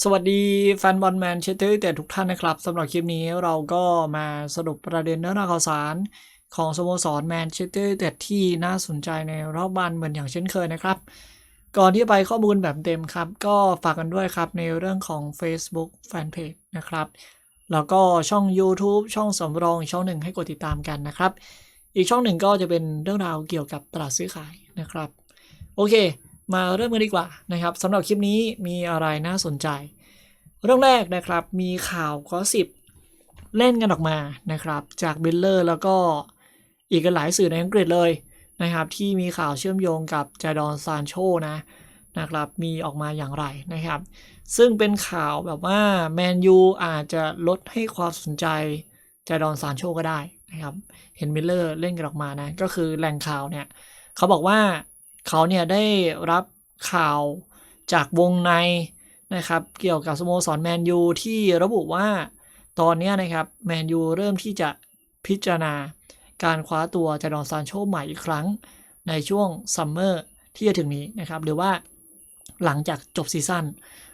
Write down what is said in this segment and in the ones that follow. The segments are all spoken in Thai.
สวัสดีแฟนบอลแมนเชสเตอร์แต่ทุกท่านนะครับสำหรับคลิปนี้เราก็มาสรุปประเด็นเนื้อหาข่าวสารของสโมสรแมนเชสเตอร์แต่ที่น่าสนใจในรอบบ้านเหมือนอย่างเช่นเคยนะครับ ก่อนที่ไปข้อมูลแบบเต็มครับ ก็ฝากกันด้วยครับในเรื่องของ Facebook Fanpage นะครับ แล้วก็ช่อง YouTube ช่องสำรองอีกช่องหนึ่งให้กดติดตามกันนะครับ อีกช่องหนึ่งก็จะเป็นเรื่องราวเกี่ยวกับตลาดซื้อขายนะครับ โอเค มาเริ่มกันดีกว่านะครับสำหรับคลิปนี้มีอะไรน่าสนใจ เรื่องแรกนะครับมีข่าวก็สิบเล่นกันออกมานะครับ จากเบลเลอร์แล้วก็อีกหลายสื่อในอังกฤษเลยนะครับ ที่มีข่าวเชื่อมโยงกับจาดอนซานโชนะนะครับ มีออกมาอย่างไรนะครับ ซึ่งเป็นข่าวแบบว่าแมนยูอาจจะลดให้ความสนใจจาดอนซานโชก็ได้นะครับ เห็นมิลเลอร์เล่นกันออกมานะ ก็คือแหล่งข่าวเนี่ย เขาบอกว่า เขาเนี่ยได้รับข่าวจากวงในนะครับเกี่ยวกับสโมสรแมนยูที่ระบุว่าตอนนี้นะครับแมนยูเริ่มที่จะพิจารณาการคว้าตัวจาดอนซานโชใหม่อีกครั้งในช่วงซัมเมอร์ที่จะถึงนี้นะครับ หรือว่าหลังจากจบซีซั่น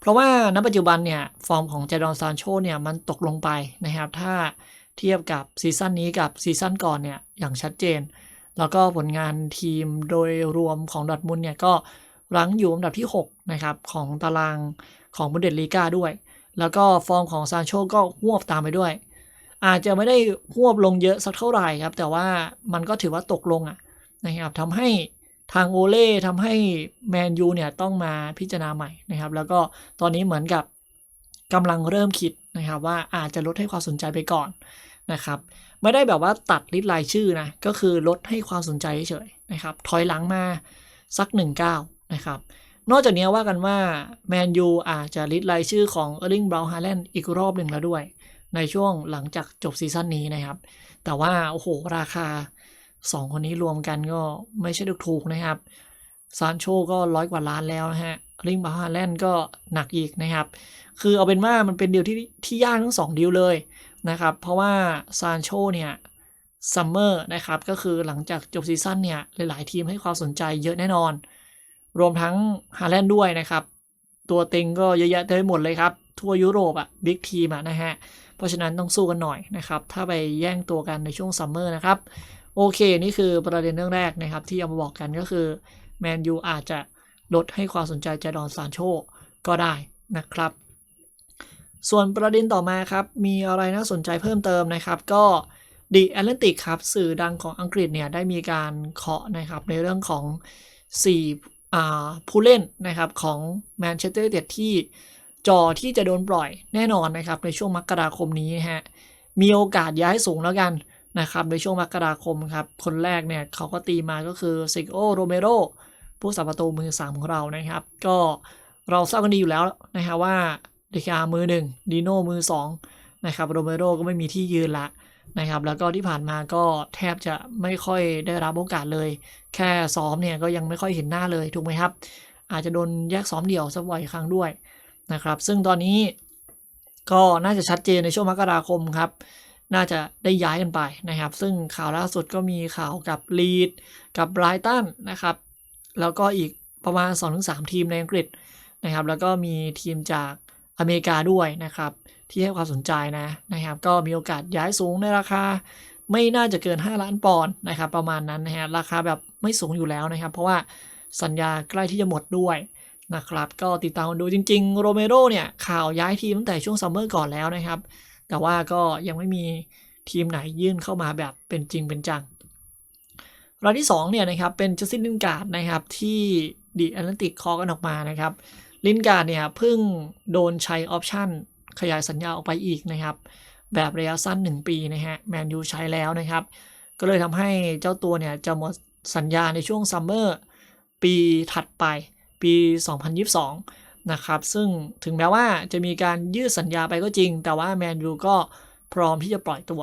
เพราะว่าณปัจจุบันเนี่ยฟอร์มของจาดอนซานโชเนี่ยมันตกลงไปนะครับ ถ้าเทียบกับซีซั่นนี้กับซีซั่นก่อนเนี่ยอย่างชัดเจน แล้วก็ผลงานทีมโดยรวมของดอทมุนเนี่ยก็รั้งอยู่อันดับที่ 6 นะครับ ของตารางของบุนเดสลีกาด้วย แล้วก็ฟอร์มของซานโชก็หวบตามไปด้วย อาจจะไม่ได้หวบลงเยอะสักเท่าไหร่ครับ แต่ว่ามันก็ถือว่าตกลงอะนะครับทำให้ทางโอเล่ทำให้แมนยูเนี่ยต้องมาพิจารณาใหม่นะครับ แล้วก็ตอนนี้เหมือนกับกำลังเริ่มคิดนะครับว่าอาจจะลดให้ความสนใจไปก่อน นะครับ ไม่ได้แบบว่าตัดลิสต์รายชื่อนะ ก็คือลดให้ความสนใจเฉยๆนะครับ ถอยหลังมาสัก1ก้านะครับ นอกจากนี้ว่ากันว่าแมนยูอาจจะลิสต์รายชื่อของเออร์ลิงบราวน์ฮาแลนด์อีกรอบหนึ่งแล้วด้วย ในช่วงหลังจากจบซีซั่นนี้นะครับ แต่ว่า โอ้โห ราคา 2 คนนี้รวมกันก็ไม่ใช่ถูกๆนะครับซานโชก็ร้อยกว่าล้านแล้วนะฮะลิงบาฮาแลนด์ก็หนักอีกนะครับ คือเอาเป็นว่ามันเป็นเดีลที่ที่ยากทั้งสองดีลเลย นะครับ เพราะว่าซานโชเนี่ยซัมเมอร์นะครับก็คือหลังจากจบซีซั่นเนี่ยหลายๆทีมให้ความสนใจเยอะแน่นอน รวมทั้งฮาแลนด์ด้วยนะครับ ตัวเต็งก็เยอะแยะเต็มไปหมดเลยครับ ทั่วยุโรปอะบิ๊กทีมอะนะฮะ เพราะฉะนั้นต้องสู้กันหน่อยนะครับ ถ้าไปแย่งตัวกันในช่วงซัมเมอร์นะครับ โอเค นี่คือประเด็นเรื่องแรกนะครับ ที่เอามาบอกกันก็คือแมนยูอาจจะลดให้ความสนใจจดอนซานโชก็ได้นะครับ ส่วนประเด็นต่อมาครับ มีอะไรน่าสนใจเพิ่มเติมนะครับ ก็ The Atlantic ครับ สื่อดังของอังกฤษเนี่ยได้มีการเคาะนะครับในเรื่องของ4ผู้เล่นนะครับของแมนเชสเตอร์เต็ดที่จอที่จะโดนปล่อยแน่นอนนะครับในช่วงมกราคมนี้ฮะมีโอกาสย้ายสูงแล้วกันนะครับในช่วงมกราคมครับ คนแรกเนี่ยเขาก็ตีมาก็คือซิกโอโรเมโรผู้สับประตูมือ 3 ของเรานะครับ ก็เราทราบกันดีอยู่แล้วนะครับว่า เดคามือหนึ่งดีโน่มือ2นะครับโรเมโรก็ไม่มีที่ยืนละนะครับแล้วก็ที่ผ่านมาก็แทบจะไม่ค่อยได้รับโอกาสเลย แค่ซ้อมเนี่ยก็ยังไม่ค่อยเห็นหน้าเลยถูกไหมครับ อาจจะโดนแยกซ้อมเดี่ยวสักวันครั้งด้วยนะครับ ซึ่งตอนนี้ก็น่าจะชัดเจนในช่วงมกราคมครับ น่าจะได้ย้ายกันไปนะครับ ซึ่งข่าวล่าสุดก็มีข่าวกับลีดกับไบรตันนะครับ แล้วก็อีกประมาณ 2-3 ทีมในอังกฤษนะครับ แล้วก็มีทีมจาก อเมริกาด้วยนะครับ ที่ให้ความสนใจนะนะครับ ก็มีโอกาสย้ายสูงในราคาไม่น่าจะเกิน 5 ล้านปอนด์นะครับ ประมาณนั้นนะฮะราคาแบบไม่สูงอยู่แล้วนะครับ เพราะว่าสัญญาใกล้ที่จะหมดด้วยนะครับ ก็ติดตามดูจริงๆโรเมโรเนี่ยข่าวย้ายทีมตั้งแต่ช่วงซัมเมอร์ก่อนแล้วนะครับ แต่ว่าก็ยังไม่มีทีมไหนยื่นเข้ามาแบบเป็นจริงเป็นจังรายที่2เนี่ยนะครับเป็นจัสตินลินการ์ดนะครับที่ดีแอตแลนติกคอกันออกมานะครับ ลินการ์ดเนี่ยเพิ่งโดนใช้ออปชั่นขยายสัญญาออกไปอีกนะครับ แบบระยะสั้น 1 ปีนะฮะแมนยูใช้แล้วนะครับ ก็เลยทำให้เจ้าตัวเนี่ยจะหมดสัญญาในช่วงซัมเมอร์ปีถัดไปปี 2022 นะครับ ซึ่งถึงแม้ว่าจะมีการยืดสัญญาไปก็จริง แต่ว่าแมนยูก็พร้อมที่จะปล่อยตัว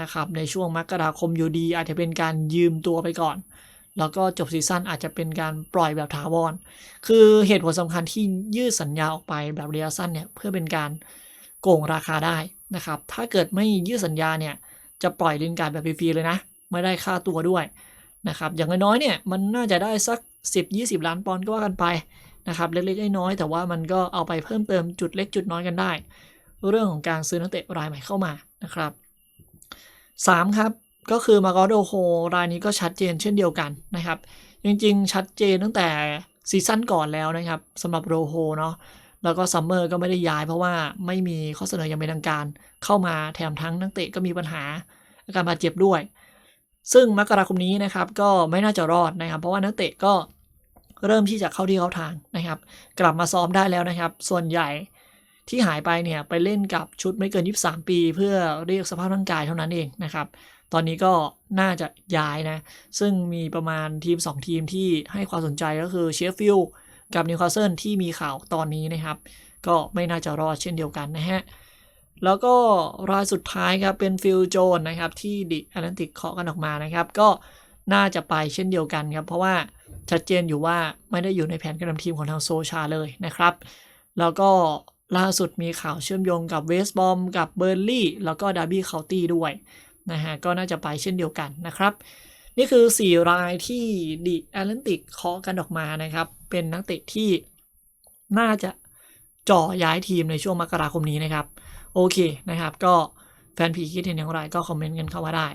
นะครับในช่วงมกราคมอยู่ดี อาจจะเป็นการยืมตัวไปก่อน แล้วก็จบซีซั่นอาจจะเป็นการปล่อยแบบถาวร คือเหตุผลสำคัญที่ยืดสัญญาออกไปแบบระยะสั้นเนี่ยเพื่อเป็นการโกงราคาได้นะครับ ถ้าเกิดไม่ยืดสัญญาเนี่ยจะปล่อยลินการ์แบบฟรีๆเลยนะ ไม่ได้ค่าตัวด้วยนะครับ อย่างน้อยๆเนี่ยมันน่าจะได้สัก 10-20 ล้านปอนด์ก็ว่ากันไปนะครับเล็กๆน้อยๆแต่ว่ามันก็เอาไปเพิ่มเติมจุดเล็กจุดน้อยกันได้ เรื่องของการซื้อนักเตะรายใหม่เข้ามานะครับ 3 ครับ ก็คือมาโกโดโฮรายนี้ก็ชัดเจนเช่นเดียวกันนะครับ จริงๆ ชัดเจนตั้งแต่ซีซั่นก่อนแล้วนะครับสำหรับโรโฮเนาะแล้วก็ซัมเมอร์ก็ไม่ได้ย้ายเพราะว่าไม่มีข้อเสนออย่างเป็นทางการเข้ามาแถมทั้งนักเตะก็มีปัญหาอาการบาดเจ็บด้วย ซึ่งมกราคมนี้นะครับก็ไม่น่าจะรอดนะครับ เพราะว่านักเตะก็เริ่มที่จะเข้าที่เข้าทางนะครับ กลับมาซ้อมได้แล้วนะครับ ส่วนใหญ่ที่หายไปเนี่ยไปเล่นกับชุดไม่เกิน 23 ปี เพื่อเรียกสภาพร่างกายเท่านั้นเองนะครับ ตอนนี้ก็น่าจะย้ายนะ ซึ่งมีประมาณทีม 2 ทีมที่ให้ความสนใจก็คือเชฟฟิลด์กับนิวคาสเซิลที่มีข่าวตอนนี้นะครับ ก็ไม่น่าจะรอดเช่นเดียวกันนะฮะ แล้วก็รายสุดท้ายครับเป็นฟิลโจนนะครับ ที่ดิแอตแลนติกเคาะกันออกมานะครับ ก็น่าจะไปเช่นเดียวกันครับ เพราะว่าชัดเจนอยู่ว่าไม่ได้อยู่ในแผนการนำทีมของทางโซชาเลยนะครับ แล้วก็ล่าสุดมีข่าวเชื่อมโยงกับเวสต์บอมกับเบอร์ลี่แล้วก็ดาร์บี้เคาน์ตี้ด้วย นะฮะก็น่าจะไปเช่นเดียวกันนะครับ นี่คือ 4 รายที่ดิแอตแลนติกเคาะกันออกมานะครับ เป็นนักเตะที่น่าจะจ่อย้ายทีมในช่วงมกราคมนี้นะครับ โอเคนะครับ ก็แฟนผีคิดเห็นอย่างไรก็คอมเมนต์กันเข้ามาได้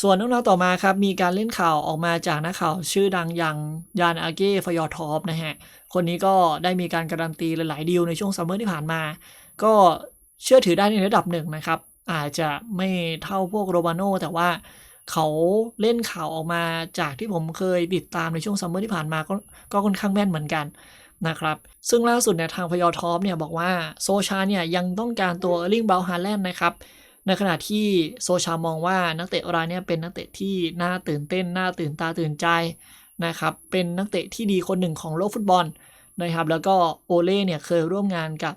ส่วนเรื่องราวต่อมาครับ มีการเล่นข่าวออกมาจากนักข่าวชื่อดังอย่างยานอาเก้ฟยอทอปนะฮะ คนนี้ก็ได้มีการการันตีหลายๆดีลในช่วงซัมเมอร์ที่ผ่านมา ก็เชื่อถือได้ในระดับหนึ่งนะครับ อาจจะไม่เท่าพวกโรบาโนแต่ว่าเขาเล่นข่าวออกมาจากที่ผมเคยติดตามในช่วงซัมเมอร์ที่ผ่านมาก็ก็ค่อนข้างแม่นเหมือนกันนะครับ ซึ่งล่าสุดเนี่ยทางพยอทอปเนี่ยบอกว่าโซชาเนี่ยยังต้องการตัวเอร์ลิงเบลฮาแลนด์นะครับ ในขณะที่โซชามองว่านักเตะรายเนี่ยเป็นนักเตะที่น่าตื่นเต้น น่าตื่นตาตื่นใจนะครับ เป็นนักเตะที่ดีคนหนึ่งของโลกฟุตบอลนะครับ แล้วก็โอเล่เนี่ยเคยร่วมงานกับ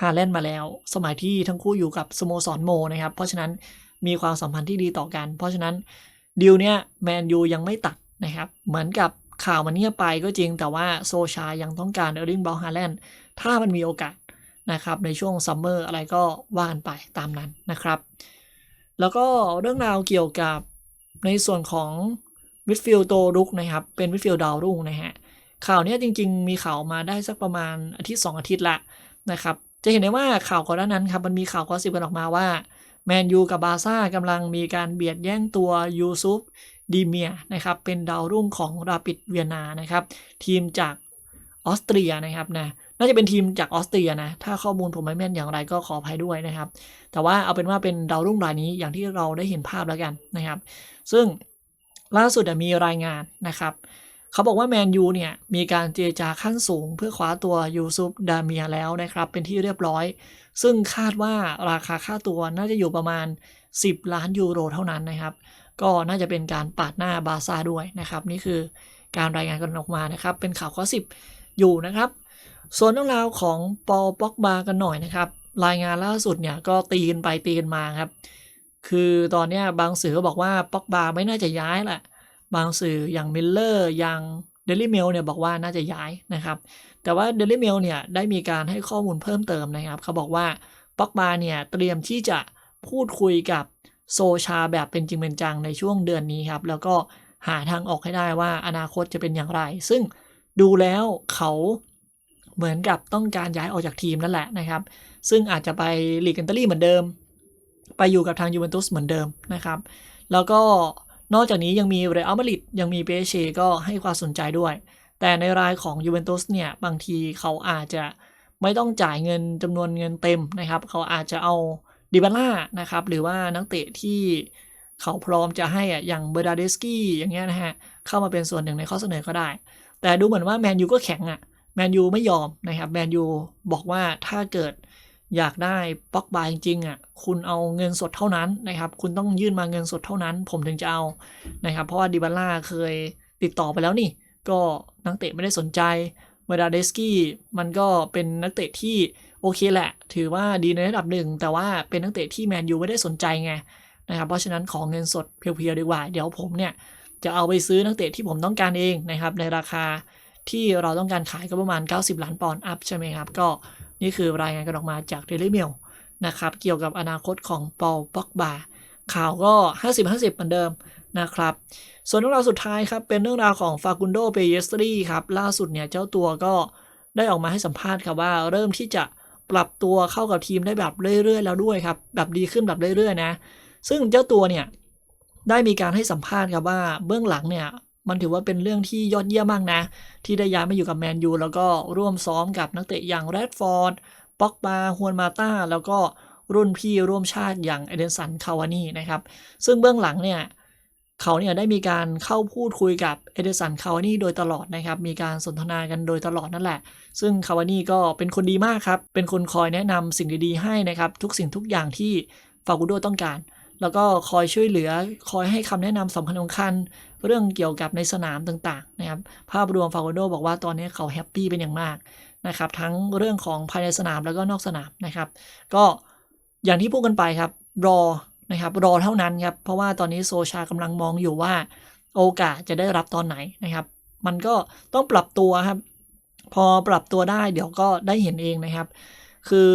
ฮาแลนด์มาแล้ว สมัยที่ทั้งคู่อยู่กับสโมสรโมนะครับ เพราะฉะนั้นมีความสัมพันธ์ที่ดีต่อกัน เพราะฉะนั้นดีลเนี่ยแมนยูยังไม่ตัดนะครับ เหมือนกับข่าวมันเงียบไปก็จริง แต่ว่าโซชายังต้องการเออร์ลิงเบลฮาแลนด์ถ้ามันมีโอกาสนะครับในช่วงซัมเมอร์อะไรก็ว่ากันไปตามนั้นนะครับ แล้วก็เรื่องราวเกี่ยวกับในส่วนของมิดฟิลด์โตรุกนะครับ เป็นมิดฟิลด์ดาวรุ่งนะฮะข่าวนี้จริง ๆ มีข่าวมาได้สักประมาณอาทิตย์ 2 อาทิตย์ละนะครับ จะเห็นได้ว่าข่าวก่อนหน้านั้นครับมันมีข่าวกอสิบกันออกมาว่าแมนยูกับบาซ่ากำลังมีการเบียดแย่งตัวยูซุฟดีเมียนะครับเป็นดาวรุ่งของราปิดเวียนานะครับทีมจากออสเตรียนะครับนะน่าจะเป็นทีมจากออสเตรียนะถ้าข้อมูลผมไม่แม่นอย่างไรก็ขออภัยด้วยนะครับ แต่ว่าเอาเป็นว่าเป็นดาวรุ่งรายนี้อย่างที่เราได้เห็นภาพแล้วกันนะครับ ซึ่งล่าสุดมีรายงานนะครับ เขาบอกว่าแมนยูเนี่ยมีการเจรจาขั้นสูงเพื่อคว้าตัวยูซุปดาเมียแล้วนะครับ เป็นที่เรียบร้อย ซึ่งคาดว่าราคาค่าตัวน่าจะอยู่ประมาณ 10 ล้านยูโรเท่านั้นนะครับ ก็น่าจะเป็นการปาดหน้าบาซ่าด้วยนะครับ นี่คือการรายงานกันออกมานะครับ เป็นข่าวข้อสิบอยู่นะครับ ส่วนเรื่องราวของปอป็อกบากันหน่อยนะครับ รายงานล่าสุดเนี่ยก็ตีกันไปตีกันมาครับ คือตอนนี้บางสื่อก็บอกว่าป็อกบาไม่น่าจะย้ายแหละ บางสื่ออย่างมิลเลอร์อย่างเดลิเมลเนี่ยบอกว่าน่าจะย้ายนะครับ แต่ว่าเดลิเมลเนี่ยได้มีการให้ข้อมูลเพิ่มเติมนะครับ เขาบอกว่าป็อกบาเนี่ยเตรียมที่จะพูดคุยกับโซชาแบบเป็นจริงเป็นจังในช่วงเดือนนี้ครับ แล้วก็หาทางออกให้ได้ว่าอนาคตจะเป็นอย่างไร ซึ่งดูแล้วเขาเหมือนกับต้องการย้ายออกจากทีมนั่นแหละนะครับ ซึ่งอาจจะไปลีกอิตาลีเหมือนเดิม ไปอยู่กับทางยูเวนตุสเหมือนเดิมนะครับ แล้วก็ นอกจากนี้ยังมีเรอัลมาดริดยังมีเปเชก็ให้ความสนใจด้วย แต่ในรายของยูเวนตุสเนี่ยบางทีเขาอาจจะไม่ต้องจ่ายเงินจำนวนเงินเต็มนะครับ เขาอาจจะเอาดิบาล่านะครับหรือว่านักเตะที่เขาพร้อมจะให้อะอย่างเบอร์ดาเดสกี้อย่างเงี้ยนะฮะเข้ามาเป็นส่วนหนึ่งในข้อเสนอก็ได้ แต่ดูเหมือนว่าแมนยูก็แข็งอะแมนยูไม่ยอมนะครับแมนยูบอกว่าถ้าเกิด อยากได้ป็อกบาจริงๆอะคุณเอาเงินสดเท่านั้นนะครับ คุณต้องยื่นมาเงินสดเท่านั้น ผมถึงจะเอานะครับ เพราะว่าดิบาล่าเคยติดต่อไปแล้วนี่ ก็นักเตะไม่ได้สนใจเวดาเดสกี้มันก็เป็นนักเตะที่โอเคแหละ ถือว่าดีในระดับหนึ่ง แต่ว่าเป็นนักเตะที่แมนยูไม่ได้สนใจไงนะครับ เพราะฉะนั้นขอเงินสดเพียวๆดีกว่า เดี๋ยวผมเนี่ยจะเอาไปซื้อนักเตะที่ผมต้องการเองนะครับ ในราคาที่เราต้องการขายก็ประมาณ 90 ล้านปอนด์อัพใช่ไหมครับ ก็ นี่คือรายงานกันออกมาจากเดลิเมลนะครับเกี่ยวกับอนาคตของปอลป็อกบาข่าวก็ 50-50 เหมือนเดิมนะครับ ส่วนเรื่องราวสุดท้ายครับเป็นเรื่องราวของฟากุนโดเปเยสตรีครับล่าสุดเนี่ยเจ้าตัวก็ได้ออกมาให้สัมภาษณ์ครับว่าเริ่มที่จะปรับตัวเข้ากับทีมได้แบบเรื่อยๆ แล้วด้วยครับแบบดีขึ้นแบบเรื่อยๆนะ ซึ่งเจ้าตัวเนี่ยได้มีการให้สัมภาษณ์ครับว่าเบื้องหลังเนี่ย มันถือว่าเป็นเรื่องที่ยอดเยี่ยมมากนะ ที่ได้ย้ายมาอยู่กับแมนยูแล้วก็ร่วมซ้อมกับนักเตะอย่างแรดฟอร์ดป็อกบาฮวนมาตาแล้วก็รุ่นพี่ร่วมชาติอย่างเอเดนสันคาวานี่นะครับ ซึ่งเบื้องหลังเนี่ยเขาเนี่ยได้มีการเข้าพูดคุยกับเอเดนสันคาวานี่โดยตลอดนะครับ มีการสนทนากันโดยตลอดนั่นแหละ ซึ่งคาวานี่ก็เป็นคนดีมากครับ เป็นคนคอยแนะนำสิ่งดีๆให้นะครับ ทุกสิ่งทุกอย่างที่ฟากูโดต้องการ แล้วก็คอยช่วยเหลือ คอยให้คำแนะนำสำคัญสำคัญ เรื่องเกี่ยวกับในสนามต่างๆนะครับภาพรวมฟากูโดบอกว่าตอนนี้เขาแฮปปี้เป็นอย่างมากนะครับทั้งเรื่องของภายในสนามแล้วก็นอกสนามนะครับ ก็อย่างที่พูดกันไปครับรอนะครับรอเท่านั้นครับเพราะว่าตอนนี้โซชากำลังมองอยู่ว่าโอกาสจะได้รับตอนไหนนะครับ มันก็ต้องปรับตัวครับ พอปรับตัวได้เดี๋ยวก็ได้เห็นเองนะครับ คือ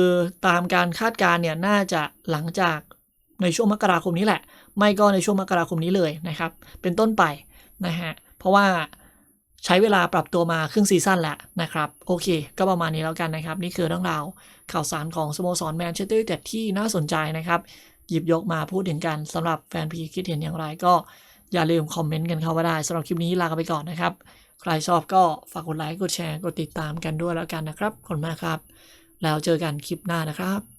ตามการคาดการณ์เนี่ยน่าจะหลังจากในช่วงมกราคมนี้แหละ ไม่ก็ในช่วงมกราคมนี้เลยนะครับ เป็นต้นไปนะฮะ เพราะว่าใช้เวลาปรับตัวมาครึ่งซีซั่นแล้วนะครับ โอเค ก็ประมาณนี้แล้วกันนะครับ นี่คือเรื่องราวข่าวสารของสโมสรแมนเชสเตอร์ยูไนเต็ดที่น่าสนใจนะครับ หยิบยกมาพูดถึงกันสำหรับแฟนพีคิดเห็นอย่างไรก็อย่าลืมคอมเมนต์กันเข้ามาได้สำหรับคลิปนี้ลากไปก่อนนะครับ ใครชอบก็ฝากกดไลค์กดแชร์กดติดตามกันด้วยแล้วกันนะครับขอบคุณมากครับ แล้วเจอกันคลิปหน้านะครับ